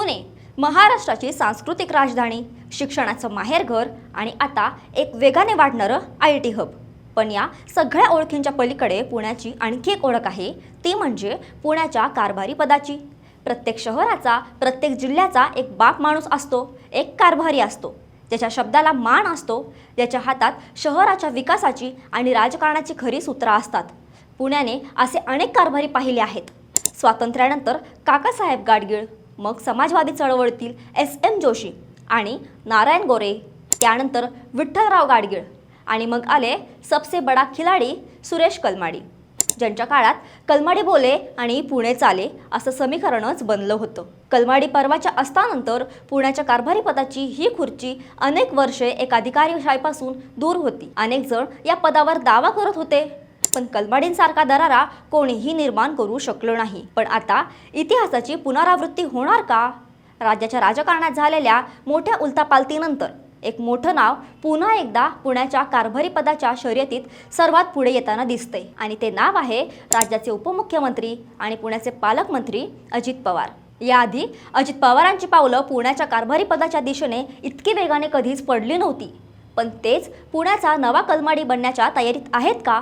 पुणे महाराष्ट्राची सांस्कृतिक राजधानी शिक्षणाचं माहेरघर आणि आता एक वेगाने वाढणारं आय टी हब. पण या सगळ्या ओळखींच्या पलीकडे पुण्याची आणखी एक ओळख आहे ती म्हणजे पुण्याच्या कारभारी पदाची. प्रत्येक शहराचा प्रत्येक जिल्ह्याचा एक बाप माणूस असतो एक कारभारी असतो. ज्याच्या शब्दाला मान असतो ज्याच्या हातात शहराच्या विकासाची आणि राजकारणाची खरी सूत्र असतात. पुण्याने असे अनेक कारभारी पाहिले आहेत. स्वातंत्र्यानंतर काकासाहेब गाडगीळ मग समाजवादी चळवळीतील एस एम जोशी आणि नारायण गोरे त्यानंतर विठ्ठलराव गाडगीळ आणि मग आले सबसे बडा खिलाडी सुरेश कलमाडी. ज्यांच्या काळात कलमाडी बोले आणि पुणे चाले असं समीकरणच बनलं होतं. कलमाडी पर्वाच्या असतानंतर पुण्याच्या कारभारी पदाची ही खुर्ची अनेक वर्षे एक अधिकारीशाहीपासून दूर होती. अनेक जण या पदावर दावा करत होते. पण कलमाडींसारखा दरारा कोणीही निर्माण करू शकलो नाही. पण आता इतिहासाची पुनरावृत्ती होणार का? राज्याच्या राजकारणात झालेल्या मोठ्या उलथापालथीनंतर एक मोठं नाव पुन्हा एकदा पुण्याच्या कारभारी पदाच्या शर्यतीत सर्वात पुढे येताना दिसते आणि ते नाव आहे राज्याचे उपमुख्यमंत्री आणि पुण्याचे पालकमंत्री अजित पवार. याआधी अजित पवारांची पावलं पुण्याच्या कारभारी पदाच्या दिशेने इतकी वेगाने कधीच पडली नव्हती. पण तेच पुण्याचा नवा कलमाडी बनण्याच्या तयारीत आहेत का?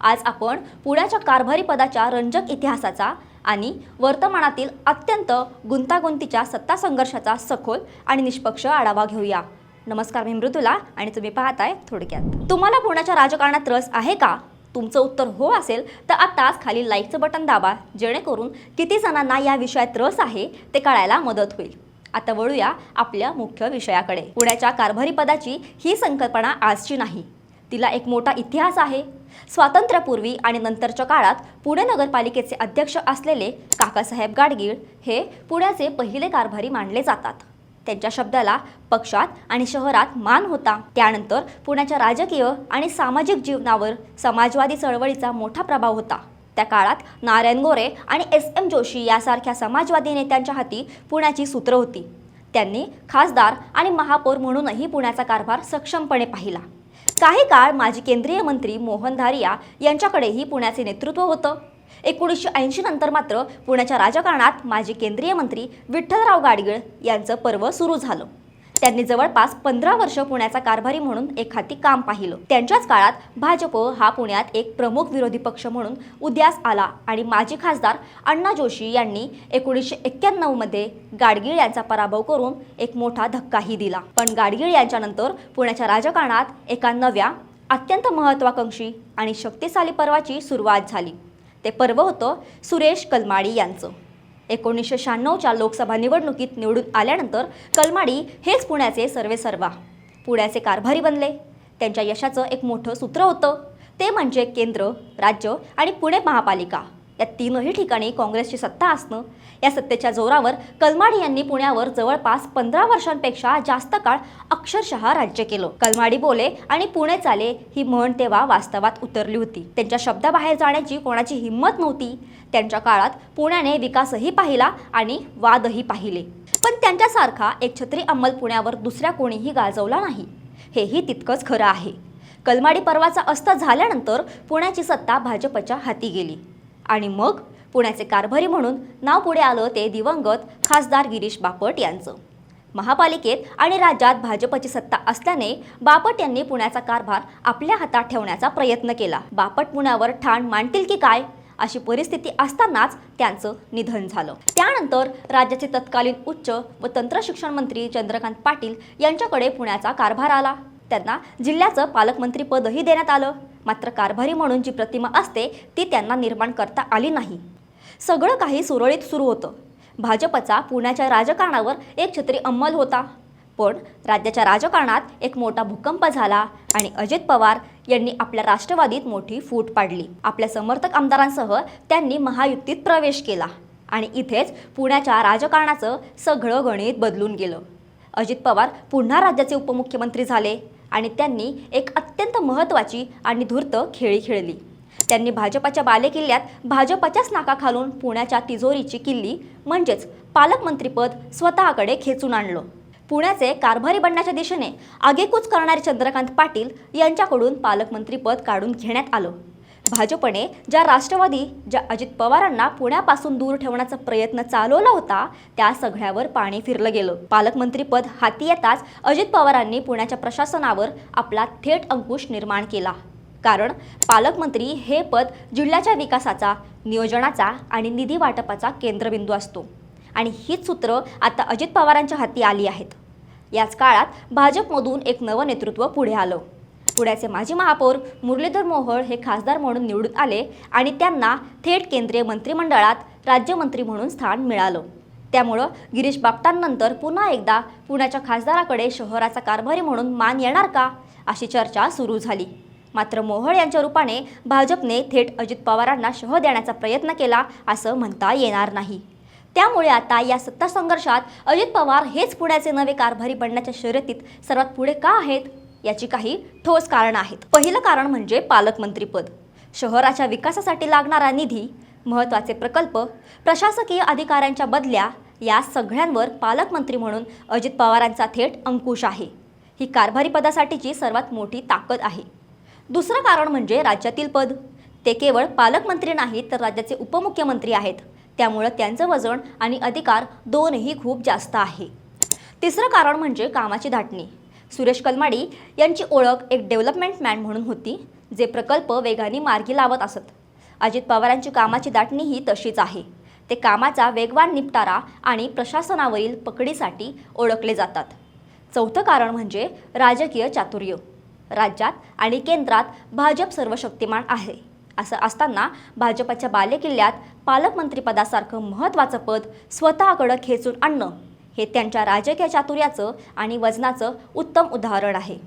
आज आपण पुण्याच्या कारभारी पदाच्या रंजक इतिहासाचा आणि वर्तमानातील अत्यंत गुंतागुंतीच्या सत्ता संघर्षाचा सखोल आणि निष्पक्ष आढावा घेऊया. नमस्कार मी मृदुला आणि तुम्ही पाहताय थोडक्यात. तुम्हाला पुण्याच्या राजकारणात रस आहे का? तुमचं उत्तर हो असेल तर आत्ताच खाली लाईकचं बटन दाबा जेणेकरून किती जणांना या विषयात रस आहे ते कळायला मदत होईल. आता वळूया आपल्या मुख्य विषयाकडे. पुण्याच्या कारभारी पदाची ही संकल्पना आजची नाही तिला एक मोठा इतिहास आहे. स्वातंत्र्यापूर्वी आणि नंतरच्या काळात पुणे नगरपालिकेचे अध्यक्ष असलेले काकासाहेब गाडगीळ हे पुण्याचे पहिले कारभारी मानले जातात. त्यांच्या शब्दाला पक्षात आणि शहरात मान होता. त्यानंतर पुण्याच्या राजकीय आणि सामाजिक जीवनावर समाजवादी चळवळीचा मोठा प्रभाव होता. त्या काळात नारायण गोरे आणि एस एम जोशी यासारख्या समाजवादी नेत्यांच्या हाती पुण्याची सूत्र होती. त्यांनी खासदार आणि महापौर म्हणूनही पुण्याचा कारभार सक्षमपणे पाहिला. काही काळ माजी केंद्रीय मंत्री मोहन धारिया यांच्याकडेही पुण्याचे नेतृत्व होतं. एकोणीसशे ऐंशी नंतर मात्र पुण्याच्या राजकारणात माजी केंद्रीय मंत्री विठ्ठलराव गाडगीळ यांचं पर्व सुरू झालं. त्यांनी जवळपास पंधरा वर्ष पुण्याचा कारभारी म्हणून एक हाती काम पाहिलं. त्यांच्याच काळात भाजप हा पुण्यात एक प्रमुख विरोधी पक्ष म्हणून उदयास आला आणि माजी खासदार अण्णा जोशी यांनी एकोणीसशे एक्क्याण्णवमध्ये गाडगीळ यांचा पराभव करून एक मोठा धक्काही दिला. पण गाडगीळ यांच्यानंतर पुण्याच्या राजकारणात एका नव्या अत्यंत महत्वाकांक्षी आणि शक्तिशाली पर्वाची सुरुवात झाली. ते पर्व होतं सुरेश कलमाडी यांचं. एकोणीसशे शहाण्णवच्या लोकसभा निवडणुकीत निवडून आल्यानंतर कलमाडी हेच पुण्याचे सर्वेसर्वा. पुण्याचे कारभारी बनले. त्यांच्या यशाचं एक मोठं सूत्र होतं. ते म्हणजे केंद्र राज्य आणि पुणे महापालिका. या तीनही ठिकाणी काँग्रेसची सत्ता असणं या सत्तेच्या जोरावर कलमाडी यांनी पुण्यावर जवळपास पंधरा वर्षांपेक्षा जास्त काळ अक्षरशः राज्य केलं. कलमाडी बोले आणि पुणे चाले ही म्हण तेव्हा वास्तवात उतरली होती. त्यांच्या शब्दाबाहेर जाण्याची कोणाची हिंमत नव्हती. त्यांच्या काळात पुण्याने विकासही पाहिला आणि वादही पाहिले. पण त्यांच्यासारखा एक छत्री अंमल पुण्यावर दुसऱ्या कोणीही गाजवला नाही. हेही तितकंच खरं आहे. कलमाडी पर्वाचा अस्त झाल्यानंतर पुण्याची सत्ता भाजपच्या हाती गेली. आणि मग पुण्याचे कारभारी म्हणून नाव पुढे आलं ते दिवंगत खासदार गिरीश बापट यांचं. महापालिकेत आणि राज्यात भाजपची सत्ता असल्याने बापट यांनी पुण्याचा कारभार आपल्या हातात ठेवण्याचा प्रयत्न केला. बापट पुण्यावर ठाण मांडतील की काय? अशी परिस्थिती असतानाच त्यांचं निधन झालं. त्यानंतर राज्याचे तत्कालीन उच्च व तंत्र शिक्षण मंत्री चंद्रकांत पाटील यांच्याकडे पुण्याचा कारभार आला. त्यांना जिल्ह्याचं पालकमंत्रीपदही देण्यात आलं. मात्र कारभारी म्हणून जी प्रतिमा असते ती त्यांना निर्माण करता आली नाही. सगळं काही सुरळीत सुरू होतं. भाजपचा पुण्याच्या राजकारणावर एक छत्री अंमल होता. पण राज्याच्या राजकारणात एक मोठा भूकंप झाला आणि अजित पवार यांनी आपल्या राष्ट्रवादीत मोठी फूट पाडली. आपल्या समर्थक आमदारांसह त्यांनी महायुतीत प्रवेश केला आणि इथेच पुण्याच्या राजकारणाचं सगळं गणित बदलून गेलं. अजित पवार पुन्हा राज्याचे उपमुख्यमंत्री झाले. आणि त्यांनी एक अत्यंत महत्त्वाची आणि धूर्त खेळी खेळली. त्यांनी भाजपाच्या बालेकिल्ल्यात भाजपच्याच नाकाखालून पुण्याच्या तिजोरीची किल्ली म्हणजेच पालकमंत्रीपद स्वतःकडे खेचून आणलं. पुण्याचे कारभारी बनण्याच्या दिशेने आगेकूच करणारे चंद्रकांत पाटील यांच्याकडून पालकमंत्रीपद काढून घेण्यात आलं. भाजपने ज्या राष्ट्रवादी ज्या अजित पवारांना पुण्यापासून दूर ठेवण्याचा प्रयत्न चालवला होता त्या सगळ्यावर पाणी फिरलं गेलं. पालकमंत्रीपद हाती येताच अजित पवारांनी पुण्याच्या प्रशासनावर आपला थेट अंकुश निर्माण केला. कारण पालकमंत्री हे पद जिल्ह्याच्या विकासाचा नियोजनाचा आणि निधी वाटपाचा केंद्रबिंदू असतो. आणि हीच सूत्र आता अजित पवारांच्या हाती आली आहेत. याच काळात भाजपमधून एक नवं नेतृत्व पुढे आलं. पुण्याचे माजी महापौर मुरलीधर मोहोळ हे खासदार म्हणून निवडून आले आणि त्यांना थेट केंद्रीय मंत्रिमंडळात राज्यमंत्री म्हणून स्थान मिळालं. त्यामुळं गिरीश बापटांनंतर पुन्हा एकदा पुण्याच्या खासदाराकडे शहराचा कारभारी म्हणून मान येणार का अशी चर्चा सुरू झाली. मात्र मोहळ यांच्या रूपाने भाजपने थेट अजित पवारांना शह देण्याचा प्रयत्न केला असं म्हणता येणार नाही. त्यामुळे आता या सत्ता संघर्षात अजित पवार हेच पुण्याचे नवे कारभारी बनण्याच्या शर्यतीत सर्वात पुढे का आहेत? याची काही ठोस कारणं आहेत. पहिलं कारण म्हणजे पालकमंत्रीपद. शहराच्या विकासासाठी लागणारा निधी महत्त्वाचे प्रकल्प प्रशासकीय अधिकाऱ्यांच्या बदल्या या सगळ्यांवर पालकमंत्री म्हणून अजित पवारांचा थेट अंकुश आहे. ही कारभारी पदासाठीची सर्वात मोठी ताकद आहे. दुसरं कारण म्हणजे राज्यातील पद. ते केवळ पालकमंत्री नाहीत तर राज्याचे उपमुख्यमंत्री आहेत. त्यामुळं त्यांचं वजन आणि अधिकार दोनही खूप जास्त आहे. तिसरं कारण म्हणजे कामाची धाटणी सुरेश कलमाडी यांची ओळख एक डेव्हलपमेंट मॅन म्हणून होती जे प्रकल्प वेगाने मार्गी लावत असत. अजित पवारांची कामाची दाटणी ही तशीच आहे. ते कामाचा वेगवान निपटारा आणि प्रशासनावरील पकडीसाठी ओळखले जातात. चौथं कारण म्हणजे राजकीय चातुर्य. राज्यात आणि केंद्रात भाजप सर्वशक्तिमान आहे असं असताना भाजपच्या बालेकिल्ल्यात पालकमंत्रीपदासारखं महत्त्वाचं पद स्वतःकडं खेचून आणणं हे त्यांच्या राजकीय चातुर्याचं आणि वजनाचं उत्तम उदाहरण आहे.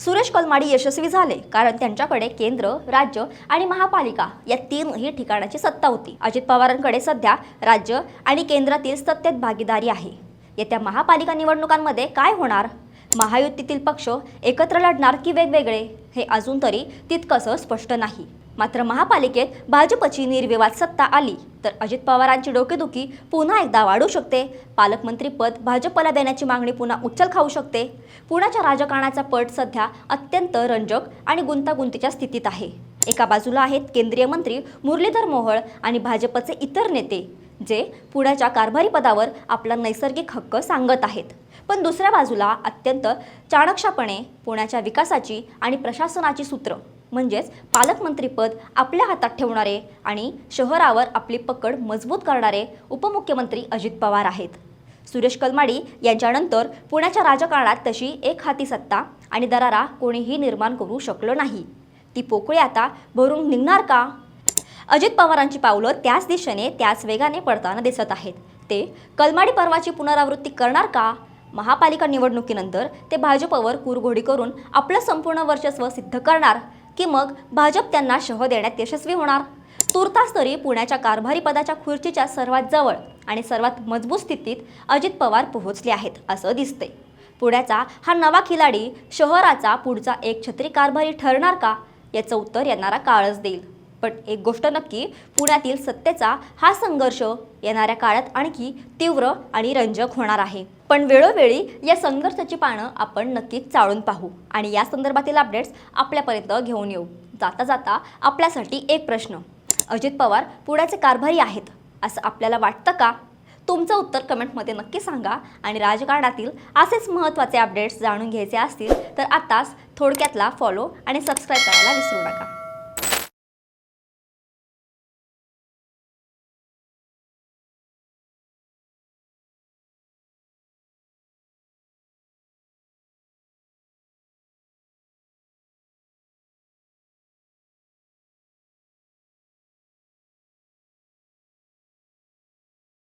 सुरेश कलमाडी यशस्वी झाले कारण त्यांच्याकडे केंद्र राज्य आणि महापालिका या तीनही ठिकाणाची सत्ता होती. अजित पवारांकडे सध्या राज्य आणि केंद्रातील सत्तेत भागीदारी आहे. येत्या महापालिका निवडणुकांमध्ये काय होणार? महायुतीतील पक्ष एकत्र लढणार की वेगवेगळे? हे अजून तरी तितकंसं स्पष्ट नाही. मात्र महापालिकेत भाजपची निर्विवाद सत्ता आली. तर अजित पवारांची डोकेदुखी पुन्हा एकदा वाढू शकते. पालकमंत्रीपद भाजपला देण्याची मागणी पुन्हा उचल खाऊ शकते. पुण्याच्या राजकारणाचा पट सध्या अत्यंत रंजक आणि गुंतागुंतीच्या स्थितीत आहे. एका बाजूला आहेत केंद्रीय मंत्री मुरलीधर मोहोळ आणि भाजपचे इतर नेते जे पुण्याच्या कारभारी पदावर आपला नैसर्गिक हक्क सांगत आहेत. पण दुसऱ्या बाजूला अत्यंत चाणक्षपणे पुण्याच्या विकासाची आणि प्रशासनाची सूत्र म्हणजेच पालकमंत्रीपद आपल्या हातात ठेवणारे आणि शहरावर आपली पकड मजबूत करणारे उपमुख्यमंत्री अजित पवार आहेत. सुरेश कलमाडी यांच्यानंतर पुण्याच्या राजकारणात तशी एक हाती सत्ता आणि दरारा कोणीही निर्माण करू शकलं नाही. ती पोकळी आता भरून निघणार का? अजित पवारांची पावलं त्याच दिशेने त्याच वेगाने पडताना दिसत आहेत. ते कलमाडी पर्वाची पुनरावृत्ती करणार का? महापालिका निवडणुकीनंतर ते भाजपवर कुरघोडी करून आपलं संपूर्ण वर्चस्व सिद्ध करणार? की मग भाजप त्यांना शह देण्यात यशस्वी होणार. तुर्तास तरी पुण्याच्या कारभारी पदाच्या खुर्चीच्या सर्वात जवळ आणि सर्वात मजबूत स्थितीत अजित पवार पोहोचले आहेत असं दिसते पुण्याचा हा नवा खिलाडी शहराचा पुढचा एक छत्री कारभारी ठरणार का याचं उत्तर येणारा काळच देईल. पण एक गोष्ट नक्की पुण्यातील सत्तेचा हा संघर्ष येणाऱ्या काळात आणखी तीव्र आणि रंजक होणार आहे. पण वेळोवेळी या संघर्षाची पानं आपण नक्कीच चाळून पाहू आणि या संदर्भातील अपडेट्स आपल्यापर्यंत घेऊन येऊ. जाता जाता आपल्यासाठी एक प्रश्न. अजित पवार पुण्याचे कारभारी आहेत असं आपल्याला वाटतं का? तुमचं उत्तर कमेंटमध्ये नक्की सांगा आणि राजकारणातील असेच महत्त्वाचे अपडेट्स जाणून घ्यायचे असतील तर आत्ताच थोडक्यातला फॉलो आणि सबस्क्राईब करायला विसरू नका.